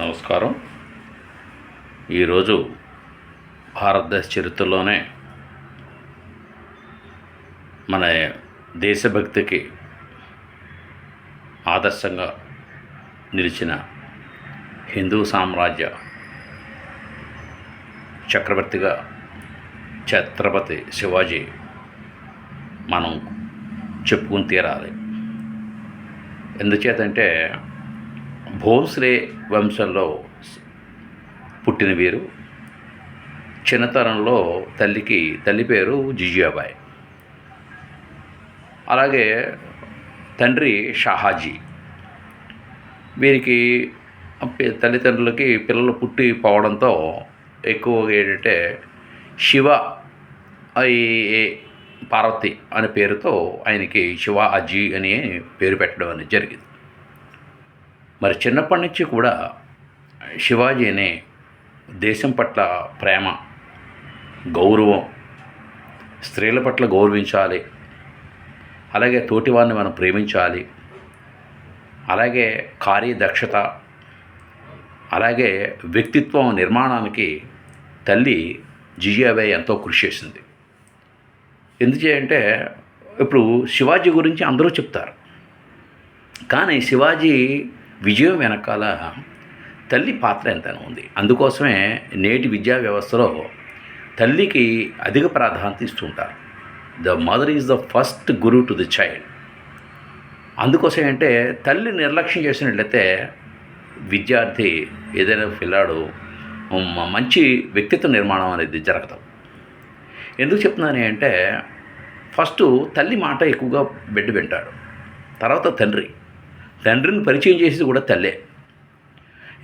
నమస్కారం. ఈరోజు భారతదేశ చరిత్రలోనే మన దేశభక్తికి ఆదర్శంగా నిలిచిన హిందూ సామ్రాజ్య చక్రవర్తిగా ఛత్రపతి శివాజీ మనం చెప్పుకుని తీరాలి. ఎందుచేతంటే భోస్లే వంశంలో పుట్టిన వీరు. చిన్నతనంలో తల్లికి తల్లి పేరు జిజియాబాయ్. అలాగే తండ్రి షాహాజీ. వీరికి తల్లిదండ్రులకి పిల్లలు పుట్టి పోవడంతో ఎక్కువగా ఏంటంటే శివ ఏ పార్వతి అనే పేరుతో ఆయనకి శివ అజీ అని పేరు పెట్టడం అనేది జరిగింది. మరి చిన్నప్పటి నుంచి కూడా అనే దేశం పట్ల ప్రేమ గౌరవం స్త్రీల పట్ల గౌరవించాలి. అలాగే తోటివారిని మనం ప్రేమించాలి. అలాగే కార్యదక్షత అలాగే వ్యక్తిత్వం నిర్మాణానికి తల్లి జిజియాబే ఎంతో కృషి చేసింది. ఎందుచేయంటే ఇప్పుడు శివాజీ గురించి అందరూ చెప్తారు. కానీ శివాజీ విజయం వెనకాల తల్లి పాత్ర ఎంతైనా ఉంది. అందుకోసమే నేటి విద్యా వ్యవస్థలో తల్లికి అధిక ప్రాధాన్యత ఇస్తుంటారు the mother is the first guru to the child. అందుకోసం అంటే తల్లి నిర్లక్ష్యం చేసినట్లయితే విద్యార్థి ఏదైనా పిల్లాడు మంచి వ్యక్తిత్వ నిర్మాణం అనేది జరగదు. ఎందుకు చెప్తున్నాను అంటే ఫస్ట్ తల్లి మాట ఎక్కువగా బిడ్డ వింటాడు. తర్వాత తండ్రి. తండ్రిని పరిచయం చేసేది కూడా తల్లే.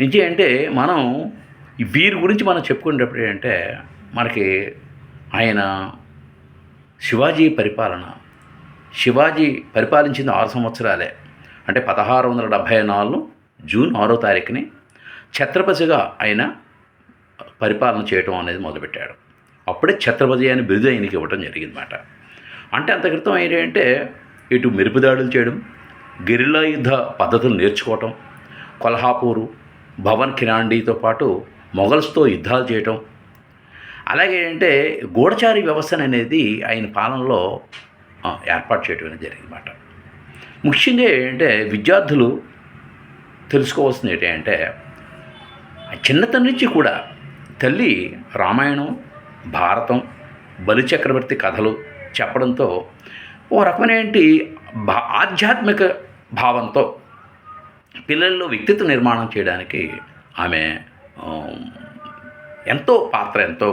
ఇంకే అంటే మనం ఈ వీరి గురించి మనం చెప్పుకునేటప్పుడు ఏంటంటే మనకి ఆయన శివాజీ పరిపాలన. శివాజీ పరిపాలించింది ఆరు సంవత్సరాలే. అంటే పదహారు వందల డెబ్భై నాలుగు జూన్ ఆరో తారీఖుని ఛత్రపతిగా ఆయన పరిపాలన చేయటం అనేది మొదలుపెట్టాడు. అప్పుడే ఛత్రపతి అని బిరుదు ఆయనకి ఇవ్వడం జరిగిందన్నమాట. అంటే అంత క్రితం ఏంటంటే ఇటు మెరుపుదాడులు చేయడం గెరిల్లా యుద్ధ పద్ధతులు నేర్చుకోవటం కొల్హాపూరు భవన్ కిరాండీతో పాటు మొఘల్స్తో యుద్ధాలు చేయటం. అలాగే ఏంటంటే గూఢచారి వ్యవస్థ అనేది ఆయన పాలనలో ఏర్పాటు చేయడం అనేది జరిగిందన్నమాట. ముఖ్యంగా ఏంటంటే విద్యార్థులు తెలుసుకోవాల్సింది ఏంటంటే చిన్నతనం నుంచి కూడా తల్లి రామాయణం భారతం బలిచక్రవర్తి కథలు చెప్పడంతో ఓ రకమైనటువంటి భా ఆధ్యాత్మిక భావంతో పిల్లల్లో వ్యక్తిత్వ నిర్మాణం చేయడానికి ఆమె ఎంతో పాత్ర ఎంతో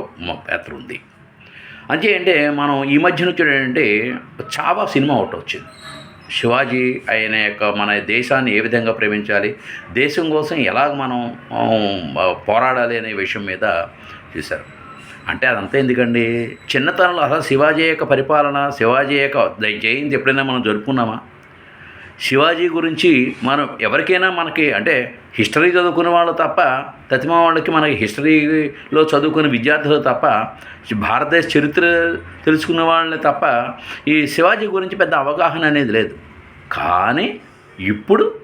పాత్ర ఉంది. అంటే అంటే మనం ఈ మధ్యన చూడండి చావా సినిమా ఒకటి వచ్చింది. శివాజీ ఆయన యొక్క మన దేశాన్ని ఏ విధంగా ప్రేమించాలి దేశం కోసం ఎలాగ మనం పోరాడాలి అనే విషయం మీద చూశారు. అంటే అదంతా ఎందుకండి? చిన్నతనంలో అసలు శివాజీ యొక్క పరిపాలన శివాజీ యొక్క జయంతి ఎప్పుడైనా మనం జరుపుకున్నామా? శివాజీ గురించి మనం ఎవరికైనా మనకి అంటే హిస్టరీ చదువుకున్న వాళ్ళు తప్ప తతిమా వాళ్ళకి మనకి హిస్టరీలో చదువుకున్న విద్యార్థులు తప్ప భారతదేశ చరిత్ర తెలుసుకున్న వాళ్ళని తప్ప ఈ శివాజీ గురించి పెద్ద అవగాహన అనేది లేదు. కానీ ఇప్పుడు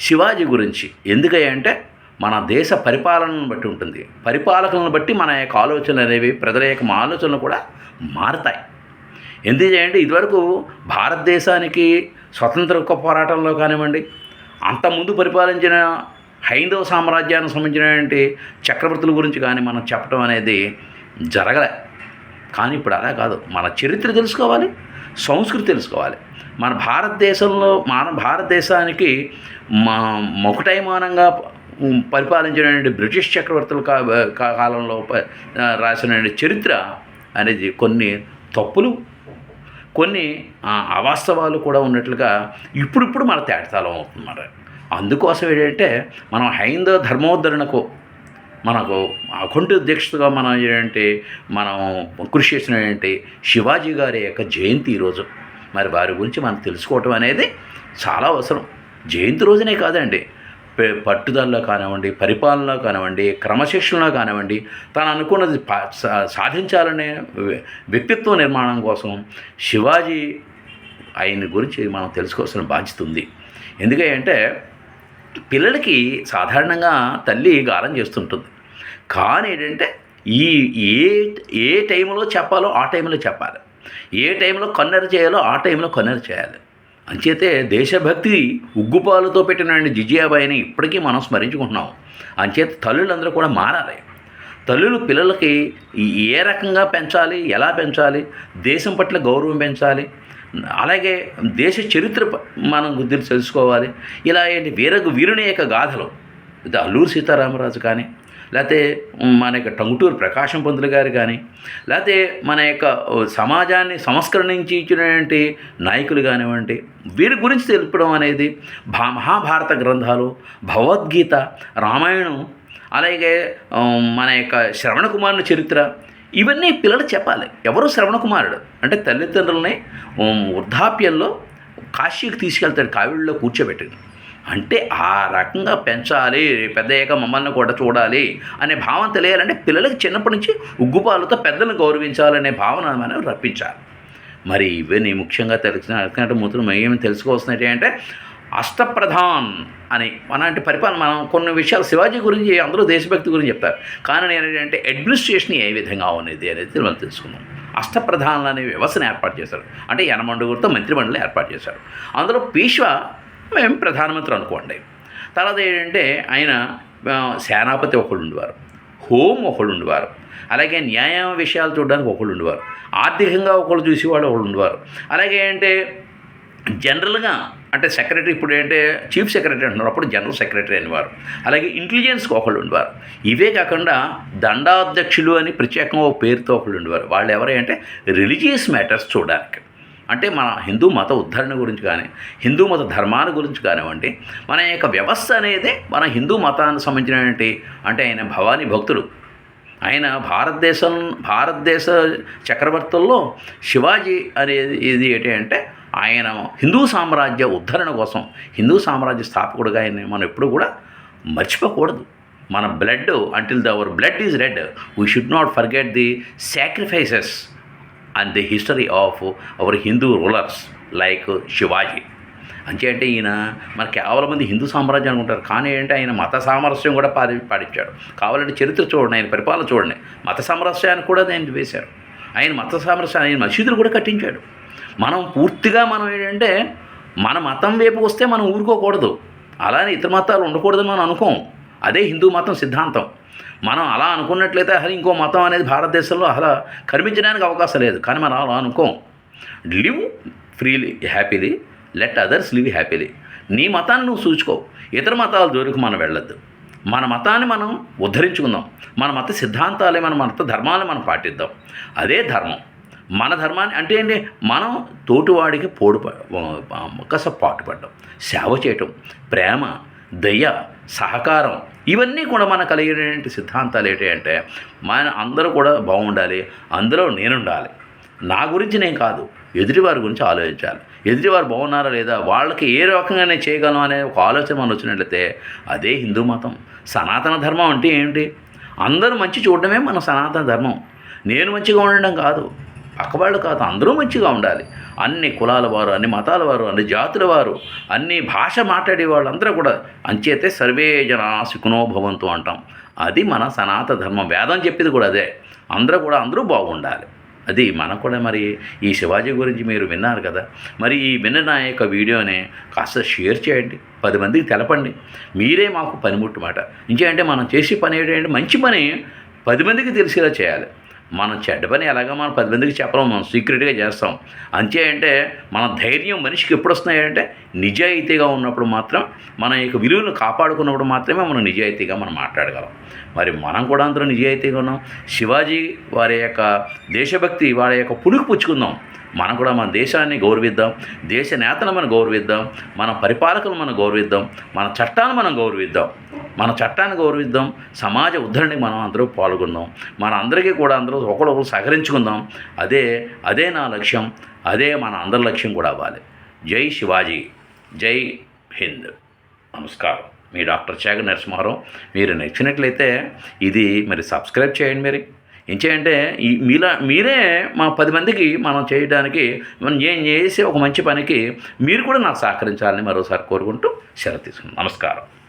శివాజీ గురించి ఎందుకంటే మన దేశ పరిపాలనను బట్టి ఉంటుంది. పరిపాలకులను బట్టి మన యొక్క ఆలోచనలు అనేవి ప్రజల యొక్క ఆలోచనలు కూడా మారతాయి. ఎందుకంటే ఇదివరకు భారతదేశానికి స్వతంత్ర హక్కు పోరాటంలో కానివ్వండి అంతకుముందు పరిపాలించిన హైందవ సామ్రాజ్యానికి సంబంధించినటువంటి చక్రవర్తుల గురించి కానీ మనం చెప్పడం అనేది జరగలే. కానీ ఇప్పుడు అలా కాదు. మన చరిత్ర తెలుసుకోవాలి సంస్కృతి తెలుసుకోవాలి. మన భారతదేశంలో మన భారతదేశానికి మా మొకటైమానంగా పరిపాలించినటువంటి బ్రిటిష్ చక్రవర్తుల కాలంలో రాసిన చరిత్ర అనేది కొన్ని తప్పులు కొన్ని అవాస్తవాలు కూడా ఉన్నట్లుగా ఇప్పుడిప్పుడు మన తేటతలం అవుతున్నారు అందుకోసం ఏంటంటే మనం హైందవ ధర్మోద్ధరణకు మనకు అకుంఠ దీక్షగా మనం ఏంటంటే మనం కృషి చేసిన ఏంటి శివాజీ గారి యొక్క జయంతి ఈరోజు మరి వారి గురించి మనం తెలుసుకోవటం అనేది చాలా అవసరం. జయంతి రోజునే కాదండి పట్టుదలలో కానివ్వండి పరిపాలనలో కానివ్వండి క్రమశిక్షణలో కానివ్వండి తాను అనుకున్నది సాధించాలనే వ్య- వ్యక్తిత్వ నిర్మాణం కోసం శివాజీ ఆయన గురించి మనం తెలుసుకోవాల్సిన బాధ్యత ఉంది. ఎందుకంటే పిల్లలకి సాధారణంగా తల్లి గారం చేస్తుంటుంది. కానీ ఏంటంటే ఈ ఏ ఏ టైంలో చెప్పాలో ఆ టైంలో చెప్పాలి. ఏ టైంలో కన్నెర చేయాలో ఆ టైంలో కన్నెర చేయాలి. అంచేతే దేశభక్తి ఉగ్గుపాలతో పెట్టిన జిజియాబాయిని ఇప్పటికీ మనం స్మరించుకుంటున్నాం. అంచేత తల్లులందరూ కూడా మారాలి. తల్లులు పిల్లలకి ఏ రకంగా పెంచాలి ఎలా పెంచాలి దేశం పట్ల గౌరవం పెంచాలి అలాగే దేశ చరిత్ర మనం గురించి తెలుసుకోవాలి. ఇలా ఏంటి వీర వీరుని యొక్క గాథలు. అల్లూరు సీతారామరాజు కానీ లేకపోతే మన యొక్క టంగుటూరు ప్రకాశం పంతులు గారు కానీ లేకపోతే మన యొక్క సమాజాన్ని సంస్కరణించి ఇచ్చినటువంటి నాయకులు కానివ్వండి వీరి గురించి తెలుపడం అనేది భా మహాభారత గ్రంథాలు భగవద్గీత రామాయణం అలాగే మన యొక్క శ్రవణ కుమారుని చరిత్ర ఇవన్నీ పిల్లలు చెప్పాలి. ఎవరు శ్రవణ కుమారుడు? అంటే తల్లిదండ్రులని వృద్ధాప్యంలో కాశీకి తీసుకెళ్తాడు కావిడిలో కూర్చోబెట్టాడు అంటే ఆ రకంగా పెంచాలి పెద్దయ్యాక మమ్మల్ని కూడా చూడాలి అనే భావన తెలియాలంటే పిల్లలకి చిన్నప్పటి నుంచి ఉగ్గుపాలతో పెద్దలను గౌరవించాలనే భావన మనం రప్పించాలి. మరి ఇవన్నీ ముఖ్యంగా తెలిసిన అర్థంటే ముందు ఏమి తెలుసుకోవాల్సినవి అంటే అష్టప్రధాన్ అని అలాంటి పరిపాలన మనం కొన్ని విషయాలు శివాజీ గురించి అందరూ దేశభక్తి గురించి చెప్తారు. కానీ నేను ఏంటంటే అడ్మినిస్ట్రేషన్ ఏ విధంగా ఉన్నది అనేది మనం తెలుసుకుందాం. అష్టప్రధానులు అనే వ్యవస్థను ఏర్పాటు చేశారు. అంటే యనమండుగురితో మంత్రిమండలి ఏర్పాటు చేశారు. అందులో పీష్వా మేము ప్రధానమంత్రి అనుకోండి. తర్వాత ఏంటంటే ఆయన సేనాపతి ఒకళ్ళు ఉండేవారు హోం ఒకళ్ళు ఉండేవారు అలాగే న్యాయ విషయాలు చూడడానికి ఒకళ్ళు ఉండేవారు ఆర్థికంగా ఒకళ్ళు చూసేవాడు ఒకళ్ళు ఉండేవారు అలాగే అంటే జనరల్గా అంటే సెక్రటరీ ఇప్పుడు ఏంటంటే చీఫ్ సెక్రటరీ అంటున్నారు అప్పుడు జనరల్ సెక్రటరీ అనేవారు. అలాగే ఇంటెలిజెన్స్కి ఒకళ్ళు ఉండేవారు. ఇవే కాకుండా దండాధ్యక్షులు అని ప్రత్యేకంగా ఒక పేరుతో ఒకళ్ళు ఉండేవారు. వాళ్ళు ఎవరు అంటే రిలీజియస్ మ్యాటర్స్ చూడడానికి. అంటే మన హిందూ మత ఉద్ధరణ గురించి కానీ హిందూ మత ధర్మాన గురించి కానివ్వండి మన యొక్క వ్యవస్థ అనేది మన హిందూ మతానికి సంబంధించినటువంటి అంటే ఆయన భవానీ భక్తుడు. ఆయన భారతదేశం భారతదేశ చక్రవర్తుల్లో శివాజీ అనేది ఇది ఏంటి అంటే ఆయన హిందూ సామ్రాజ్య ఉద్ధరణ కోసం హిందూ సామ్రాజ్య స్థాపకుడుగా ఆయన మనం ఎప్పుడు కూడా మర్చిపోకూడదు. మన blood until the our blood is red we should not forget the sacrifices and the history of our Hindu rulers like Shivaji అంతే అంటే ఈయన మన కేవలం మంది హిందూ సామ్రాజ్యం అనుకుంటారు కానీ ఏంటంటే ఆయన మత సామరస్యం కూడా పాటి పాటించాడు కావాలంటే చరిత్ర చూడండి ఆయన పరిపాలన చూడండి. మత సామరస్యాన్ని కూడా ఆయన వేశారు. ఆయన మత సామరస్యాన్ని ఆయన మసీదులు కూడా కట్టించాడు. మనం పూర్తిగా మనం ఏంటంటే మన మతం వైపు వస్తే మనం ఊరుకోకూడదు. అలానే ఇతర మతాలు ఉండకూడదని మనం అనుకోం. అదే హిందూ మతం సిద్ధాంతం. మనం అలా అనుకున్నట్లయితే అసలు ఇంకో మతం అనేది భారతదేశంలో అసలు కనిపించడానికి అవకాశం లేదు. కానీ మనం అలా అనుకోం. Live freely happily let others live happily. నీ మతాన్ని నువ్వు చూసుకో ఇతర మతాల జోలికి మనం వెళ్ళొద్దు. మన మతాన్ని మనం ఉద్ధరించుకుందాం. మన మత సిద్ధాంతాలే మన మత ధర్మాలే మనం పాటిద్దాం. అదే ధర్మం. మన ధర్మాన్ని అంటే ఏంటి? మనం తోటివాడికి పోడు కస పాటుపడడం. సేవ చేయటం. ప్రేమ దయ సహకారం ఇవన్నీ కూడా మన కలిగినటువంటి సిద్ధాంతాలు ఏంటి అంటే మన అందరూ కూడా బాగుండాలి అందులో నేనుండాలి. నా గురించి నేను కాదు ఎదుటివారి గురించి ఆలోచించాలి. ఎదుటివారు బాగున్నారా లేదా వాళ్ళకి ఏ రకంగా నేను చేయగలను అనే ఒక ఆలోచన మనం వచ్చినట్లయితే అదే హిందూ మతం. సనాతన ధర్మం అంటే ఏంటి? అందరూ మంచి చూడడమే మన సనాతన ధర్మం. నేను మంచిగా ఉండడం కాదు. పక్కవాళ్ళు కాదు అందరూ మంచిగా ఉండాలి. అన్ని కులాల వారు అన్ని మతాల వారు అన్ని జాతుల వారు అన్ని భాష మాట్లాడే వాళ్ళందరూ కూడా అంచేతే సర్వే జనా సుఖనో భవంతు అంటాం. అది మన సనాతన ధర్మం. వేదం చెప్పేది కూడా అదే. అందరూ కూడా అందరూ బాగుండాలి. అది మనకు కూడా మరి. ఈ శివాజీ గురించి మీరు విన్నారు కదా. మరి ఈ విన్న నా యొక్క వీడియోని కాస్త షేర్ చేయండి. పది మందికి తెలపండి. మీరే మాకు పనిముట్టు మాట. ఇంకేంటే మనం చేసే పని ఏంటంటే మంచి పని పది మందికి తెలిసేలా చేయాలి. మనం చెడ్డ పని ఎలాగో మనం పది మందికి చెప్పలేము మనం సీక్రెట్గా చేస్తాం. అంతే అంటే మన ధైర్యం మనిషికి ఎప్పుడు వస్తున్నాయంటే నిజాయితీగా ఉన్నప్పుడు మాత్రం మన యొక్క విలువను కాపాడుకున్నప్పుడు మాత్రమే మనం నిజాయితీగా మనం మాట్లాడగలం. మరి మనం కూడా అందరూ నిజాయితీగా ఉన్నాం. శివాజీ వారి యొక్క దేశభక్తి వారి యొక్క పులుకు పుచ్చుకుందాం. మనం కూడా మన దేశాన్ని గౌరవిద్దాం దేశ నేతను మనం గౌరవిద్దాం మన పరిపాలకులు మనం గౌరవిద్దాం మన చట్టాన్ని మనం గౌరవిద్దాం. మన చట్టాన్ని గౌరవిద్దాం సమాజ ఉద్ధరణకి మనం అందరూ పాల్గొందాం. మన అందరికీ కూడా అందరూ ఒకరొకరు సహకరించుకుందాం. అదే అదే నా లక్ష్యం అదే మన అందరి లక్ష్యం కూడా అవ్వాలి. జై శివాజీ జై హింద్. నమస్కారం. మీ డాక్టర్ చేగ నరసింహారావు మీరు నచ్చినట్లయితే ఇది మరి సబ్స్క్రైబ్ చేయండి మరి. ఇంచేయంటే ఈ మీలా మీరే మా పది మందికి మనం చేయడానికి మనం ఏం చేసే ఒక మంచి పనికి మీరు కూడా నాకు సహకరించాలని మరోసారి కోరుకుంటూ సెలవు తీసుకున్నాను నమస్కారం.